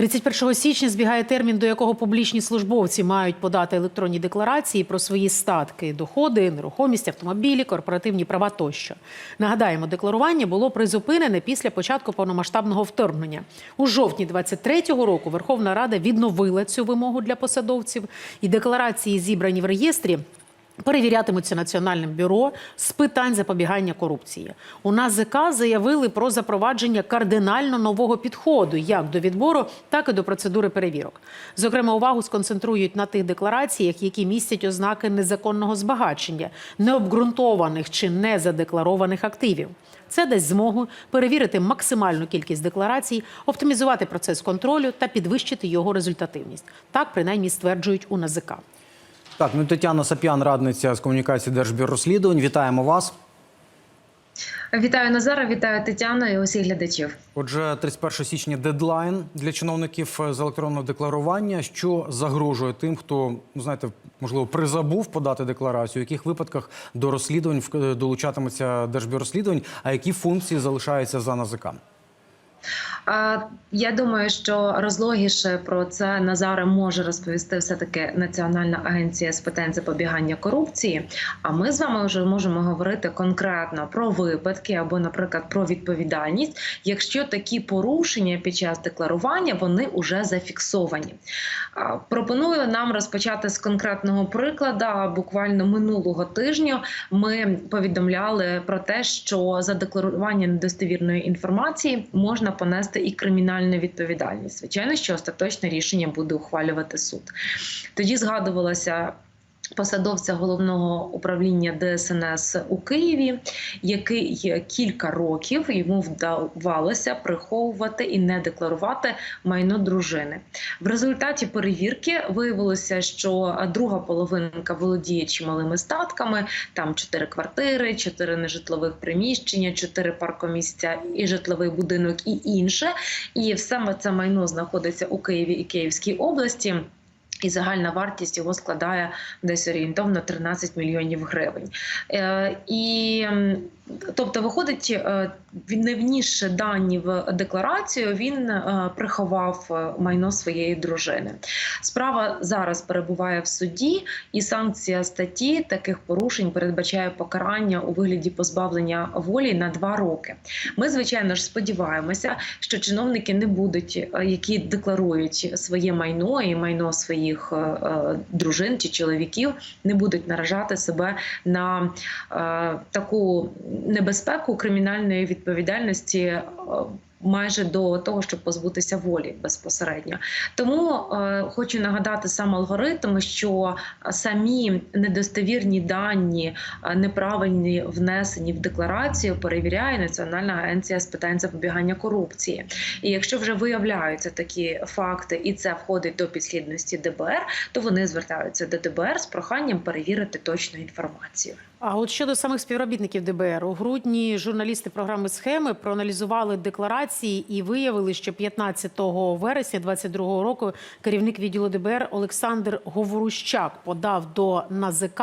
31 січня збігає термін, до якого публічні службовці мають подати електронні декларації про свої статки, доходи, нерухомість, автомобілі, корпоративні права тощо. Нагадаємо, декларування було призупинене після початку повномасштабного вторгнення. У жовтні 23-го року Верховна Рада відновила цю вимогу для посадовців, і декларації, зібрані в реєстрі, Перевірятимуться Національним бюро з питань запобігання корупції. У НАЗК заявили про запровадження кардинально нового підходу як до відбору, так і до процедури перевірок. Зокрема, увагу сконцентрують на тих деклараціях, які містять ознаки незаконного збагачення, необґрунтованих чи незадекларованих активів. Це дасть змогу перевірити максимальну кількість декларацій, оптимізувати процес контролю та підвищити його результативність. Так принаймні стверджують у НАЗК. Так, ну Тетяна Сап'ян, радниця з комунікації Держбюро розслідувань. Вітаємо вас. Вітаю Назара, вітаю Тетяна і усіх глядачів. Отже, 31 січня дедлайн для чиновників з електронного декларування. Що загрожує тим, хто ну знаєте, можливо, призабув подати декларацію, в яких випадках до розслідувань долучатиметься Держбюро розслідувань, а які функції залишаються за НАЗК? Я думаю, що розлогіше про це Назара може розповісти все таки Національна агенція з питань запобігання корупції. А ми з вами вже можемо говорити конкретно про випадки або, наприклад, про відповідальність, якщо такі порушення під час декларування вони вже зафіксовані. Пропоную нам розпочати з конкретного прикладу. Буквально минулого тижня ми повідомляли про те, що за декларування недостовірної інформації можна понести і кримінальну відповідальність. Звичайно, що остаточне рішення буде ухвалювати суд. Тоді згадувалося. Посадовця головного управління ДСНС у Києві, який кілька років йому вдавалося приховувати і не декларувати майно дружини. В результаті перевірки виявилося, що друга половинка володіє чималими статками: там чотири квартири, чотири нежитлових приміщення, чотири паркомісця і житловий будинок, і інше. І саме це майно знаходиться у Києві і Київській області. І загальна вартість його складає десь орієнтовно 13 мільйонів гривень. Е, і тобто, виходить, не внісши дані в декларацію, він е, приховав е, майно своєї дружини. Справа зараз перебуває в суді, і санкція статті таких порушень передбачає покарання у вигляді позбавлення волі на два роки. Ми, звичайно ж, сподіваємося, що чиновники не будуть, е, які декларують своє майно і майно своїх дружин чи чоловіків, не будуть наражати себе на таку небезпеку кримінальної відповідальності. е, Майже до того, щоб позбутися волі безпосередньо, тому е, хочу нагадати сам алгоритм, що самі недостовірні дані, е, неправильні внесені в декларацію, перевіряє Національна агенція з питань запобігання корупції. І якщо вже виявляються такі факти, і це входить до підслідності ДБР, то вони звертаються до ДБР з проханням перевірити точну інформацію. А от щодо самих співробітників ДБР, у грудні журналісти програми схеми проаналізували декларації і виявили, що 15 вересня 2022 року керівник відділу ДБР Олександр Говорущак подав до НАЗК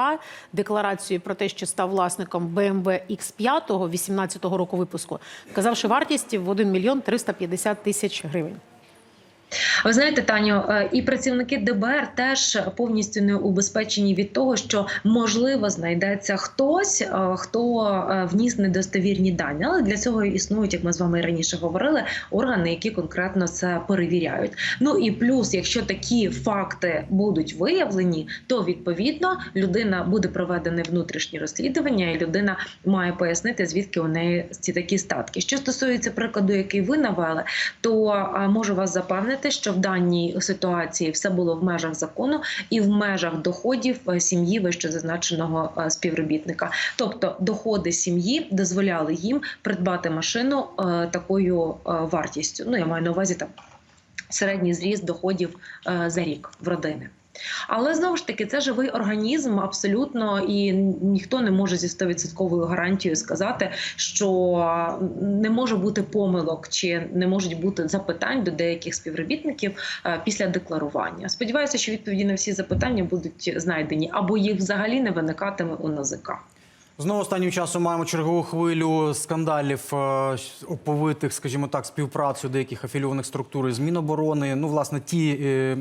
декларацію про те, що став власником BMW X5 18 року випуску, вказавши вартість в 1 мільйон 350 тисяч гривень. Ви знаєте, Таню, е, і працівники ДБР теж повністю не убезпечені від того, що можливо знайдеться хтось, е, хто е, вніс недостовірні дані. Але для цього існують, як ми з вами раніше говорили, органи, які конкретно це перевіряють. Ну і плюс, якщо такі факти будуть виявлені, то відповідно людина буде проведене внутрішнє розслідування, і людина має пояснити, звідки у неї ці такі статки. Що стосується прикладу, який ви навели, то можу вас запевнити, що в даній ситуації все було в межах закону і в межах доходів е, сім'ї вище зазначеного е, співробітника. Тобто доходи сім'ї дозволяли їм придбати машину е, такою вартістю. Ну я маю на увазі там середній зріст доходів за рік в родини. Але знову ж таки, це живий організм абсолютно, і ніхто не може зі 100% гарантією сказати, що не може бути помилок чи не можуть бути запитань до деяких співробітників е, після декларування. Сподіваюся, що відповіді на всі запитання будуть знайдені або їх взагалі не виникатиме у НАЗК. Знову останнім часом маємо чергову хвилю скандалів е, оповитих, скажімо так, співпрацю деяких афілійованих структур із Міноборони. Ну, власне, ті е,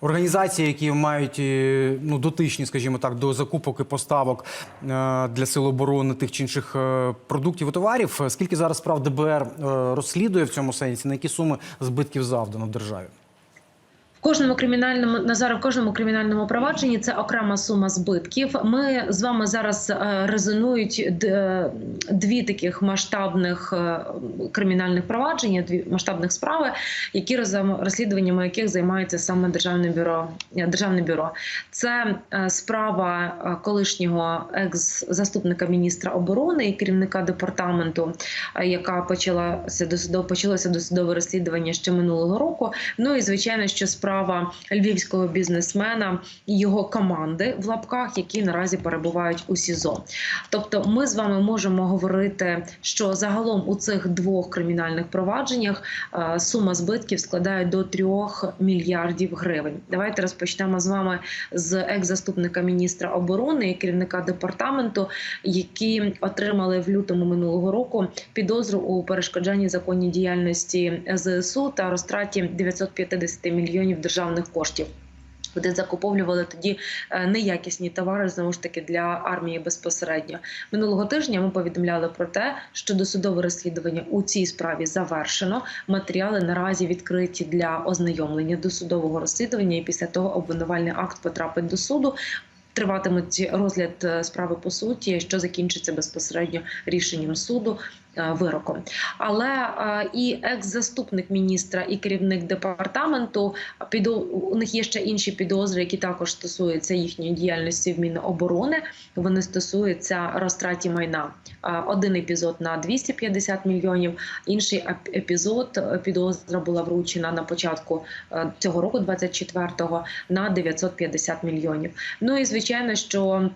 організації, які мають е, ну, дотичні, скажімо так, до закупок і поставок е, для сил оборони тих чи інших е, продуктів і товарів. Скільки зараз справ ДБР розслідує в цьому сенсі? На які суми збитків завдано державі? Кожному кримінальному Назаре, в кожному кримінальному провадженні це окрема сума збитків. Ми з вами зараз е, резонують дві таких масштабних е, кримінальних провадження, дві масштабних справи, які розслідуваннями яких займається саме державне бюро. е, Державне бюро це е, справа е, колишнього екс-заступника міністра оборони і керівника департаменту, е, яка почалася досудово почалося досудове розслідування ще минулого року. Ну і звичайно, що справа львівського бізнесмена і його команди в лапках, які наразі перебувають у СІЗО. Тобто, ми з вами можемо говорити, що загалом у цих двох кримінальних провадженнях е, сума збитків складає до 3 мільярдів гривень. Давайте розпочнемо з вами з екс-заступника міністра оборони і керівника департаменту, які отримали в лютому минулого року підозру у перешкоджанні законній діяльності ЗСУ та розтраті 950 мільйонів державних коштів. Де закуповлювали тоді е, неякісні товари знову ж таки для армії безпосередньо минулого тижня. Ми повідомляли про те, що досудове розслідування у цій справі завершено. Матеріали наразі відкриті для ознайомлення досудового розслідування, і після того обвинувальний акт потрапить до суду. Триватимуть розгляд е, справи по суті, що закінчиться безпосередньо рішенням суду вироком. Але е, і екс-заступник міністра, і керівник департаменту у них є ще інші підозри, які також стосуються їхньої діяльності в Міноборони. Вони стосуються розтраті майна. Е, Один епізод на 250 мільйонів, інший епізод е, підозра була вручена на початку е, цього року, 24-го, на 950 мільйонів. Ну і звичайно, що.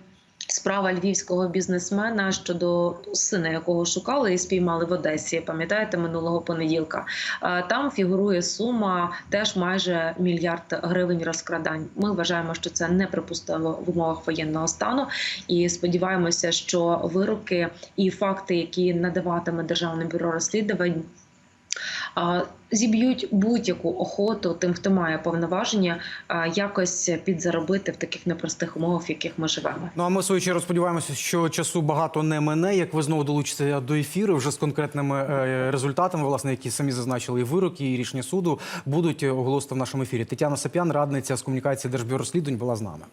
Справа львівського бізнесмена щодо сина, якого шукали і спіймали в Одесі, пам'ятаєте, минулого понеділка. Е, Там фігурує сума теж майже мільярд гривень розкрадань. Ми вважаємо, що це неприпустимо в умовах воєнного стану, і сподіваємося, що вироки і факти, які надаватиме державне бюро розслідувань. Зіб'ють будь-яку охоту тим, хто має повноваження, якось підзаробити в таких непростих умовах, в яких ми живемо. Ну а ми в свою чергу сподіваємося, що часу багато не мине. Як ви знову долучитеся до ефіру вже з конкретними е, результатами, власне, які самі зазначили і вироки, і рішення суду будуть оголосити в нашому ефірі. Тетяна Сапян, радниця з комунікації Держбюро розслідувань, була з нами.